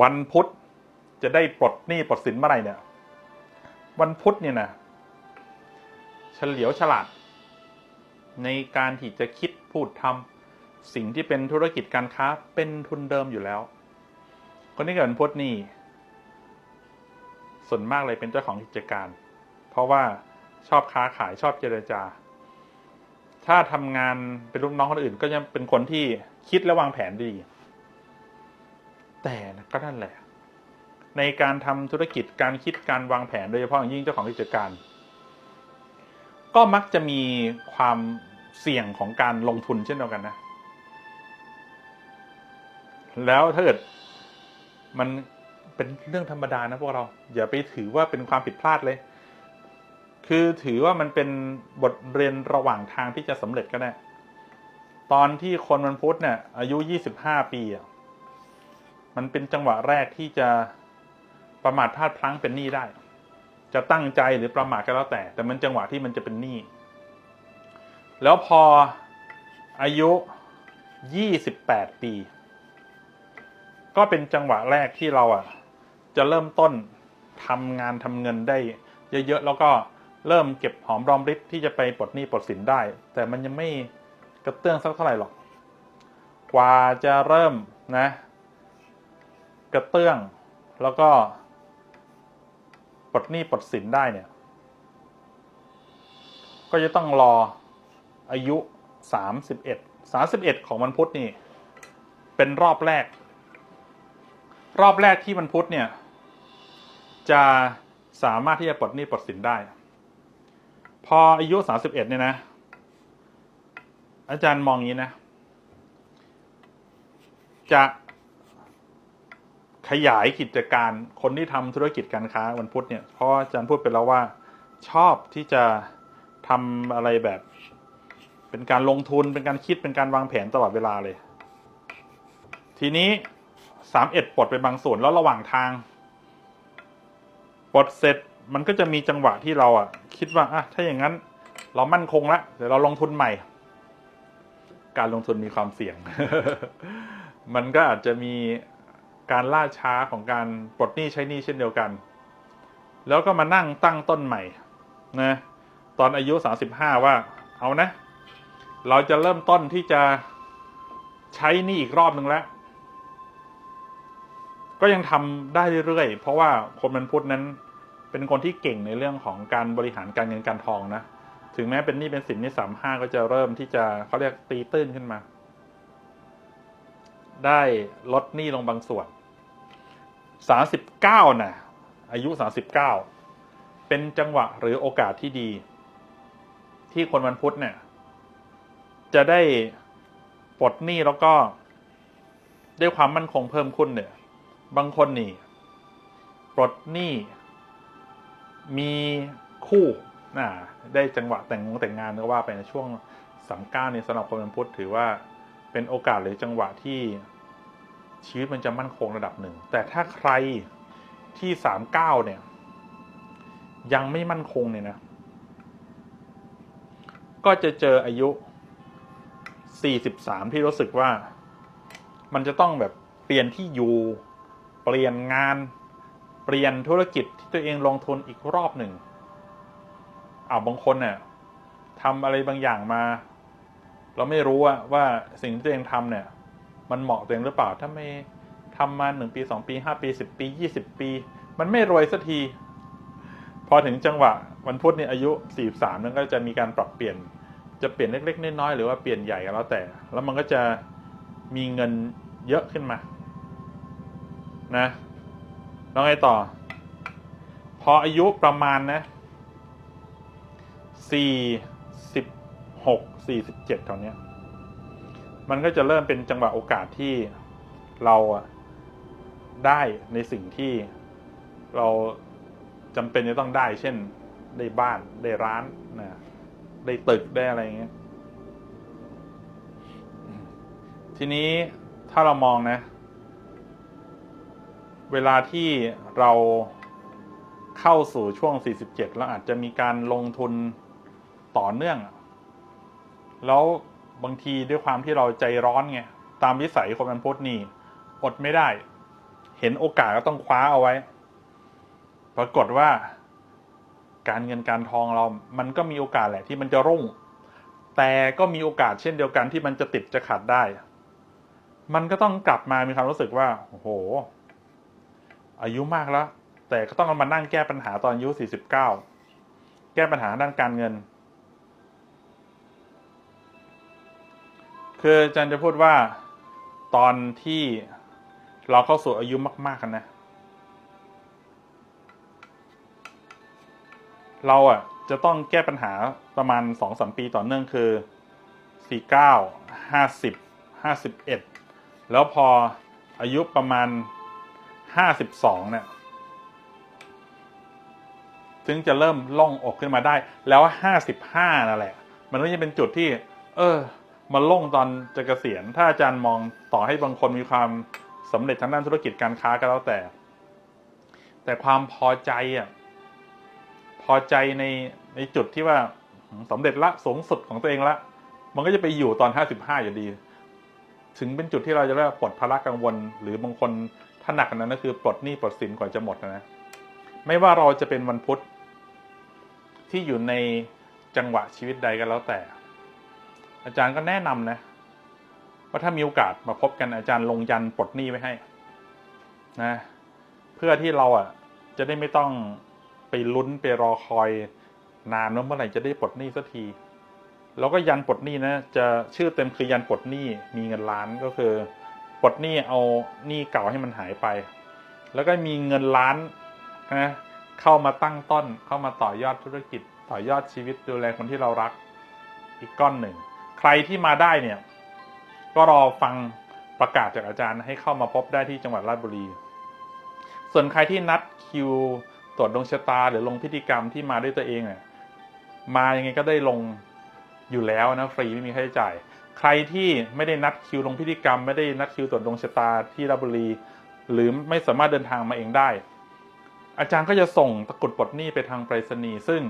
วันพุธจะได้ปลดหนี้ปลดสินเมื่อไหร่เนี่ย วันพุธเนี่ยนะเฉลียวฉลาด ในการที่จะคิดพูดทำสิ่งที่เป็นธุรกิจการค้าเป็นทุนเดิมอยู่แล้ว คนที่เกิดวันพุธนี่ ส่วนมากเลยเป็นเจ้าของกิจการ เพราะว่าชอบค้าขายชอบเจรจา ถ้าทำงานเป็นลูกน้องคนอื่น ก็ยังเป็นคนที่คิดและวางแผนดี แต่ก็นั่นแหละ ในการทำธุรกิจการคิดการวางแผนโดยเฉพาะอย่างยิ่งเจ้าของกิจการ ก็มักจะมีความเสี่ยงของการลงทุนเช่นเดียวกันนะ แล้วถ้าเกิดมันเป็นเรื่องธรรมดานะพวกเรา อย่าไปถือว่าเป็นความผิดพลาดเลย คือถือว่ามันเป็นบทเรียนระหว่างทางที่จะสำเร็จก็ได้ ตอนที่คนมันพุธเนี่ยอายุ 25 ปีอะ มันเป็นจังหวะแรกที่จะประมาทพลาดพลั้งเป็นหนี้ได้ จะตั้งใจหรือประมาทก็แล้วแต่ แต่มันจังหวะที่มันจะเป็นหนี้ แล้วพออายุ 28 ปี ก็เป็นจังหวะแรกที่เราอะ จะเริ่มต้นทำงานทำเงินได้ เยอะๆ แล้วก็เริ่มเก็บหอมรอมริบที่จะไปปลดหนี้ปลดสินได้ แต่มันยังไม่กระเตื้องสักเท่าไหร่หรอก กว่าจะเริ่มนะ กระเตื้อง แล้วก็ปลดหนี้ปลดสินได้เนี่ย ก็จะต้องรออายุ 31 31 ของมันพุธนี่ เป็นรอบแรก รอบแรกที่มันพุธเนี่ย จะสามารถที่จะปลดหนี้ปลดสินได้ พออายุ 31 เนี่ยนะ อาจารย์มองอย่างนี้นะ จะ ขยายกิจการคนที่ทำธุรกิจการค้าวันพุธเนี่ยเพราะอาจารย์พูดไปแล้วว่าชอบที่จะทำอะไรแบบ เป็นการลงทุนเป็นการคิดเป็นการวางแผนตลอดเวลาเลย ทีนี้สามเอ็ดปลดไปบางส่วนแล้วระหว่างทางปลดเสร็จมันก็จะมีจังหวะที่เราอะ คิดว่าอะถ้าอย่างนั้น เรามั่นคงล้วเดี๋ยวเราลงทุนใหม่ การลงทุนมีความเสี่ยง มันก็อาจจะมี การล่าช้าของการปลดหนี้ใช้หนี้เช่นเดียวกัน แล้วก็มานั่งตั้งต้นใหม่นะตอนอายุ 35 ว่าเอานะ เราจะเริ่มต้นที่จะใช้หนี้อีกรอบหนึ่งแล้ว ก็ยังทำได้เรื่อยๆ เพราะว่าคนมันพุธนั้นเป็นคนที่เก่งในเรื่องของการบริหารการเงินการทองนะ ถึงแม้เป็นหนี้เป็นสินนี่สามห้าก็จะเริ่มที่จะเขาเรียกตีตื้นขึ้นมา ได้ลดหนี้ลงบางส่วน สาสิบเก้านะอายุสาสิบเก้าเป็นจังหวะหรือโอกาสที่ดี ที่คนวันพุธเนี่ย จะได้ปลดหนี้แล้วก็ได้ความมั่นคงเพิ่มขึ้นเนี่ย บางคนนี่ปลดหนี้มีคู่นะได้จังหวะแต่งงแต่งงานก็ว่าไปในช่วงสามเก้านี่สำหรับคนวันพุธถือว่าเป็นโอกาสหรือจังหวะที่ ชีวิตมันจะมั่นคงระดับหนึ่ง แต่ถ้าใครที่สามเก้าเนี่ย ยังไม่มั่นคงเนี่ยนะ ก็จะเจออายุสี่สิบสามที่รู้สึกว่า มันจะต้องแบบเปลี่ยนที่อยู่ เปลี่ยนงาน เปลี่ยนธุรกิจที่ตัวเองลงทุนอีกรอบหนึ่งอาบางคนเนี่ยทำอะไรบางอย่างมา เราไม่รู้ว่าว่าสิ่งที่ตัวเองทำเนี่ย มันเหมาะตัวเองหรือเปล่า ถ้าไม่ทำมาหนึ่งปีสองปีห้าปีสิบปียี่สิบปี มันไม่รวยสักที พอถึงจังหวะวันพุธนี่อายุสี่สามนั้นก็จะมีการปรับเปลี่ยน จะเปลี่ยนเล็ก ๆ น้อยๆหรือว่าเปลี่ยนใหญ่ก็แล้วแต่ แล้วมันก็จะมีเงินเยอะขึ้นมา นะแล้วไงต่อ พออายุประมาณนะสี่สิบหกสี่สิบเจ็ดเท่านี้ มันก็จะเริ่มเป็นจังหวะโอกาสที่เราได้ในสิ่งที่เราจำเป็นจะต้องได้ เช่น ได้บ้านได้ร้านนะได้ตึกได้อะไรอย่างเงี้ย ทีนี้ถ้าเรามองนะ เวลาที่เราเข้าสู่ช่วง 47 แล้วอาจจะมีการลงทุนต่อเนื่อง แล้ว บางทีด้วยความที่เราใจร้อนไงตามวิสัยคนมันพุธนี่อดไม่ได้ เห็นโอกาสก็ต้องคว้าเอาไว้ ปรากฏว่า การเงินการทองเรา มันก็มีโอกาสแหละที่มันจะรุ่ง แต่ก็มีโอกาสเช่นเดียวกันที่มันจะติดจะขาดได้ มันก็ต้องกลับมามีความรู้สึกว่าโอ้โห อายุมากแล้ว แต่ก็ต้องมานั่งแก้ปัญหาตอนอายุ 49 แก้ปัญหาด้านการเงิน คืออาจารย์จะพูดว่าตอนที่เราเข้าสู่อายุมากๆกันนะ เราอะจะต้องแก้ปัญหาประมาณสองสมปีต่อเนื่องคือสี่เก้าห้าสิบห้าสิบเอ็ดแล้วพออายุประมาณห้าสิบสองเนี่ยถึงจะเริ่มล่องอกขึ้นมาได้ แล้วห้าสิบห้านั่นแหละ มันก็จะเป็นจุดที่ เออ มันล่งตอนจะเกษียณ ถ้าอาจารย์มองต่อให้บางคนมีความสำเร็จทางด้านธุรกิจการค้าก็แล้วแต่ แต่ความพอใจอะพอใจในในจุดที่ว่าสำเร็จละสูงสุดของตัวเองละ มันก็จะไปอยู่ตอนห้าสิบห้าอยู่ดี ถึงเป็นจุดที่เราจะเรียกปลดภาระกังวล หรือบางคนถ้าหนักกว่านั้นก็คือปลดหนี้ปลดสินก่อนจะหมดนะ ไม่ว่าเราจะเป็นวันพุธที่อยู่ในจังหวะชีวิตใดก็แล้วแต่ อาจารย์ก็แนะนำนะว่าถ้ามีโอกาสมาพบกันอาจารย์ลงยันปลดหนี้ไว้ให้ นะ เพื่อที่เราอะ จะได้ไม่ต้องไปลุ้นไปรอคอยนานว่าเมื่อไหร่จะได้ปลดหนี้สักที แล้วก็ยันปลดหนี้นะ จะชื่อเต็มคือยันปลดหนี้มีเงินล้านก็คือปลดหนี้เอาหนี้เก่าให้มันหายไป แล้วก็มีเงินล้านนะเข้ามาตั้งต้นเข้ามาต่อยอดธุรกิจ ต่อยอดชีวิตดูแลคนที่เรารักอีกก้อนหนึ่ง ใครที่มาได้เนี่ย ก็รอฟังประกาศจากอาจารย์ให้เข้ามาพบได้ที่จังหวัดราชบุรี ส่วนใครที่นัดคิวตรวจดวงชะตา หรือลงพิธีกรรมที่มาด้วยตัวเองอะมายังไงก็ได้ลงอยู่แล้วนะฟรีไม่มีค่าใช้จ่าย ใครที่ไม่ได้นัดคิวลงพิธีกรรม ไม่ได้นัดคิวตรวจดวงชะตาที่ราชบุรี หรือไม่สามารถเดินทางมาเองได้ อาจารย์ก็จะส่งตะกรุดปลดหนี้ไปทางไปรษณีย์ซึ่ง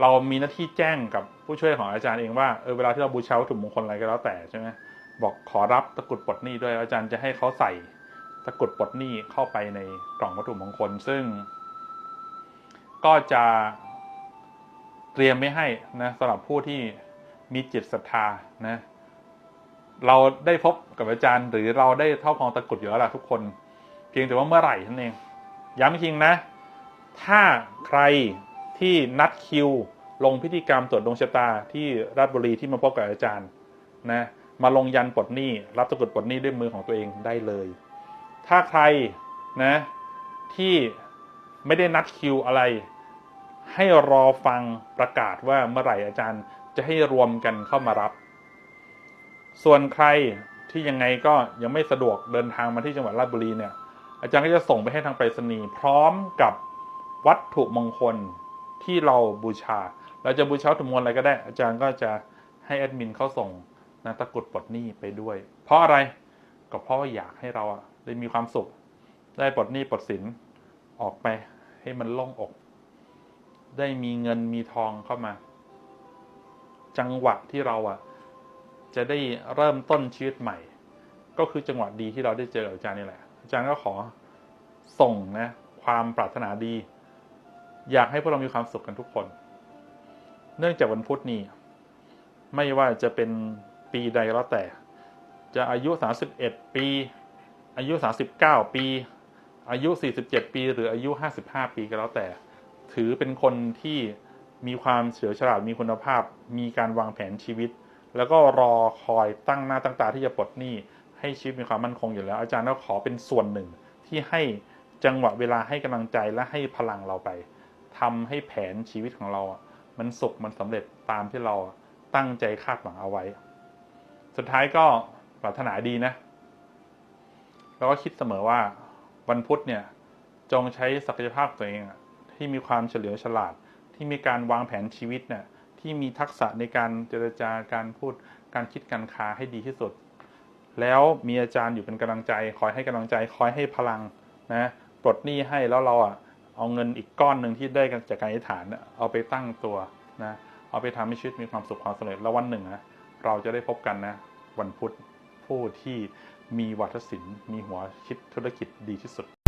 เรามีหน้าที่แจ้งกับผู้ช่วยของอาจารย์เองว่าเออเวลาที่เราบูชาวัตถุมงคลอะไรก็แล้วแต่ใช่ไหมบอกขอรับตะกรุดปลดหนี้ด้วยอาจารย์จะให้เขาใส่ตะกรุดปลดหนี้เข้าไปในกล่องวัตถุมงคล ซึ่ง ก็จะเตรียมไม่ให้นะสำหรับผู้ที่มีจิตศรัทธานะ เราได้พบกับอาจารย์ หรือเราได้เท่าครองตะกรุดอยู่แล้วล่ะทุกคน เพียงแต่ว่าเมื่อไหร่นั่นเองย้ำจริงนะ ถ้าใคร ที่นัดคิว ลงพิธีกรรมตรวจดวงชะตาที่ราชบุรีที่มาพบกับอาจารย์นะมาลงยันปลดหนี้ รับตะกรุดปลดหนี้ด้วยมือของตัวเองได้เลย ถ้าใครนะที่ไม่ได้นัดคิวอะไร ให้รอฟังประกาศว่าเมื่อไหร่อาจารย์จะให้รวมกันเข้ามารับ ส่วนใครที่ยังไงก็ยังไม่สะดวกเดินทางมาที่จังหวัดราชบุรีเนี่ย อาจารย์ก็จะส่งไปให้ทางไปรษณีย์พร้อมกับวัตถุมงคล ที่เราบูชา เราจะบูชาถุมงคลอะไรก็ได้ อาจารย์ก็จะให้แอดมินเขาส่งนะตะกรุดปลดหนี้ไปด้วย เพราะอะไรก็เพราะว่าอยากให้เราอะได้มีความสุข ได้ปลดหนี้ปลดสินออกไปให้มันโล่งอก ได้มีเงินมีทองเข้ามา จังหวะที่เราอะจะได้เริ่มต้นชีวิตใหม่ ก็คือจังหวะดีที่เราได้เจออาจารย์นี่แหละ อาจารย์ก็ขอส่งนะ ความปรารถนาดี อยากให้พวกเรามีความสุขกันทุกคน เนื่องจากวันพุธนี้ ไม่ว่าจะเป็นปีใดก็แล้วแต่ จะอายุ 31 ปี อายุ 39 ปี อายุ 47 ปี หรืออายุ 55 ปีก็แล้วแต่ ถือเป็นคนที่มีความเฉลียวฉลาดมีคุณภาพ มีการวางแผนชีวิต แล้วก็รอคอยตั้งหน้าตั้งตาที่จะปลดหนี้ให้ชีวิตมีความมั่นคงอยู่แล้ว อาจารย์ก็ขอเป็นส่วนหนึ่งที่ให้จังหวะเวลาให้กำลังใจและให้พลังเราไป ทำให้แผนชีวิตของเราอะมันสุขมันสำเร็จตามที่เราตั้งใจคาดหวังเอาไว้ สุดท้ายก็ปรารถนาดีนะแล้วก็คิดเสมอว่าวันพุธเนี่ย จงใช้ศักยภาพตัวเองที่มีความเฉลียวฉลาด ที่มีการวางแผนชีวิตเนี่ยที่มีทักษะในการเจรจาการพูดการคิดการค้าให้ดีที่สุด แล้วมีอาจารย์อยู่เป็นกำลังใจ คอยให้กำลังใจ คอยให้พลังนะปลดหนี้ให้แล้วเราอะ เอาเงินอีกก้อนหนึ่งที่ได้จากการอธิษฐานเอาไปตั้งตัวนะเอาไปทำให้ชีวิตมีความสุขความสำเร็จแล้ววันหนึ่งนะเราจะได้พบกันนะวันพุธผู้ที่มีวัฒศิลป์มีหัวคิดธุรกิจดีที่สุด